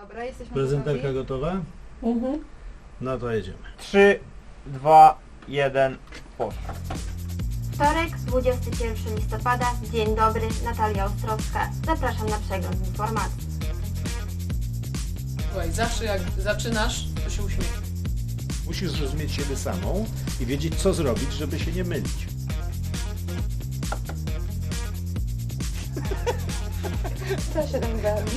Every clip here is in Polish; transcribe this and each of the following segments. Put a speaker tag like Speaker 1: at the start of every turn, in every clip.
Speaker 1: Dobra, jesteśmy
Speaker 2: Prezenterka
Speaker 1: gotowi.
Speaker 2: gotowa?
Speaker 3: Mhm.
Speaker 2: No to jedziemy.
Speaker 4: 3, 2, 1, poszło.
Speaker 5: Wtorek, 21 listopada. Dzień dobry, Natalia Ostrowska. Zapraszam na przegląd informacji.
Speaker 3: Słuchaj, zawsze jak zaczynasz, to się uśmiech.
Speaker 2: Musisz zrozumieć siebie samą i wiedzieć, co zrobić, żeby się nie mylić.
Speaker 1: Co się tam robi?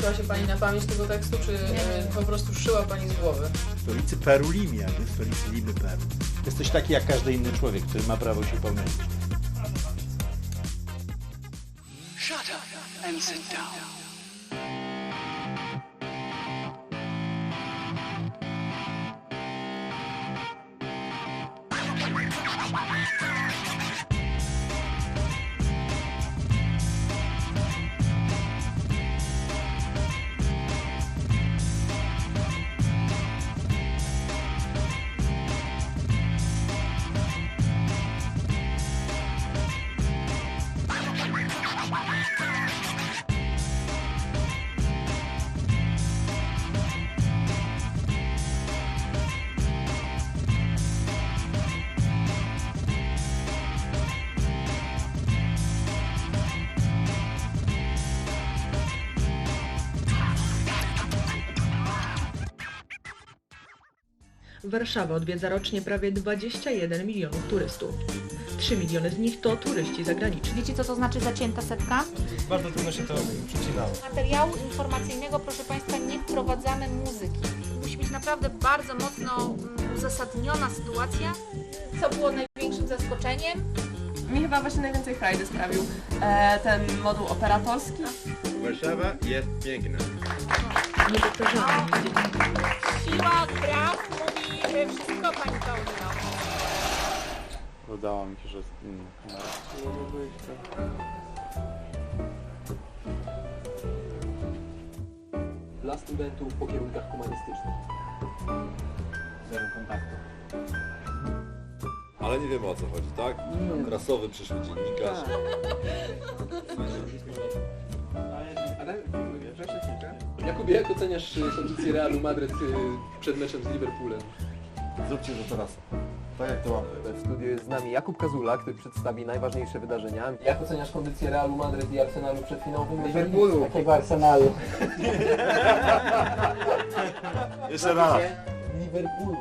Speaker 3: Uczyła się Pani na pamięć tego tekstu, czy e, po prostu szyła Pani z głowy?
Speaker 2: W stolicy Peru Limie, a nie w stolicy Limy Peru. Jesteś taki jak każdy inny człowiek, który ma prawo się pomylić.
Speaker 6: Shut up and sit down.
Speaker 7: Warszawa odwiedza rocznie prawie 21 milionów turystów. 3 miliony z nich to turyści zagraniczni.
Speaker 8: Wiecie, co to znaczy zacięta setka?
Speaker 4: Bardzo trudno się to przecinało.
Speaker 8: Materiału informacyjnego, proszę Państwa, nie wprowadzamy muzyki. Musi być naprawdę bardzo mocno mm, uzasadniona sytuacja. Co było największym zaskoczeniem?
Speaker 3: Mi chyba właśnie najwięcej frajdy sprawił e, ten moduł operatorski.
Speaker 9: Warszawa jest piękna.
Speaker 7: Niepowtarzalny nigdzie
Speaker 8: Siła praw mówi wszystko, Pani Paulino.
Speaker 9: Udało mi się, że... mm,
Speaker 10: dla studentów po kierunkach humanistycznych.
Speaker 4: Zero kontaktu.
Speaker 9: Ale nie wiemy o co chodzi, tak? Krasowy przyszły dziennikarz.
Speaker 10: Jakubie, jak oceniasz y, kondycję Realu Madryt y, przed meczem z Liverpoolem?
Speaker 9: Zróbcie to teraz. Tak jak to mamy.
Speaker 10: W studiu jest z nami Jakub Kazula, który przedstawi najważniejsze wydarzenia. Jak oceniasz kondycję Realu Madryt i Arsenalu przed finałowym Liverpoolu?
Speaker 4: Jakiego Arsenalu?
Speaker 9: Jeszcze raz.
Speaker 4: Liverpoolu.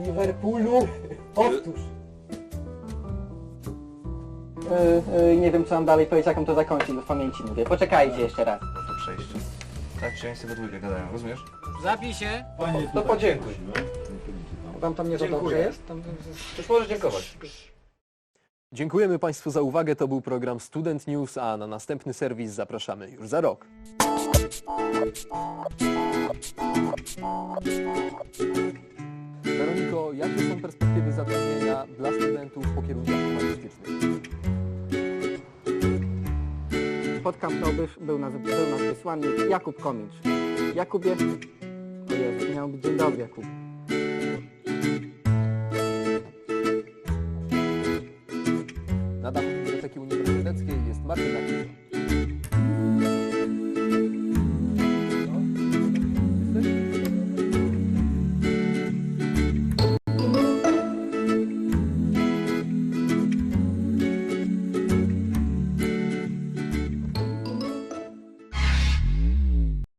Speaker 4: Liverpoolu. Powtórz.
Speaker 11: nie wiem co mam dalej powiedzieć, jak mam to zakończyć, bo w pamięci mówię. Poczekajcie jeszcze raz.
Speaker 4: To przejście. Tak, czy oni sobie dwójkę gadają, rozumiesz?
Speaker 11: Zabij się.
Speaker 4: To podziękuj.
Speaker 11: Wam tam nie za
Speaker 4: Dziękuję.
Speaker 11: dobrze jest? Tam...
Speaker 4: Już możesz dziękować.
Speaker 10: Dziękujemy Państwu za uwagę. To był program Student News, a na następny serwis zapraszamy już za rok. Weroniko, jakie są perspektywy zatrudnienia dla studentów po kierunkach humanistycznych?
Speaker 11: Spotkam to, był, był, nas, był nasz wysłannik Jakub Komicz. Jakubie... O Jezu, miał być dzień dobry Jakub.
Speaker 10: Na Biblioteki Uniwersyteckiej jest Martyna.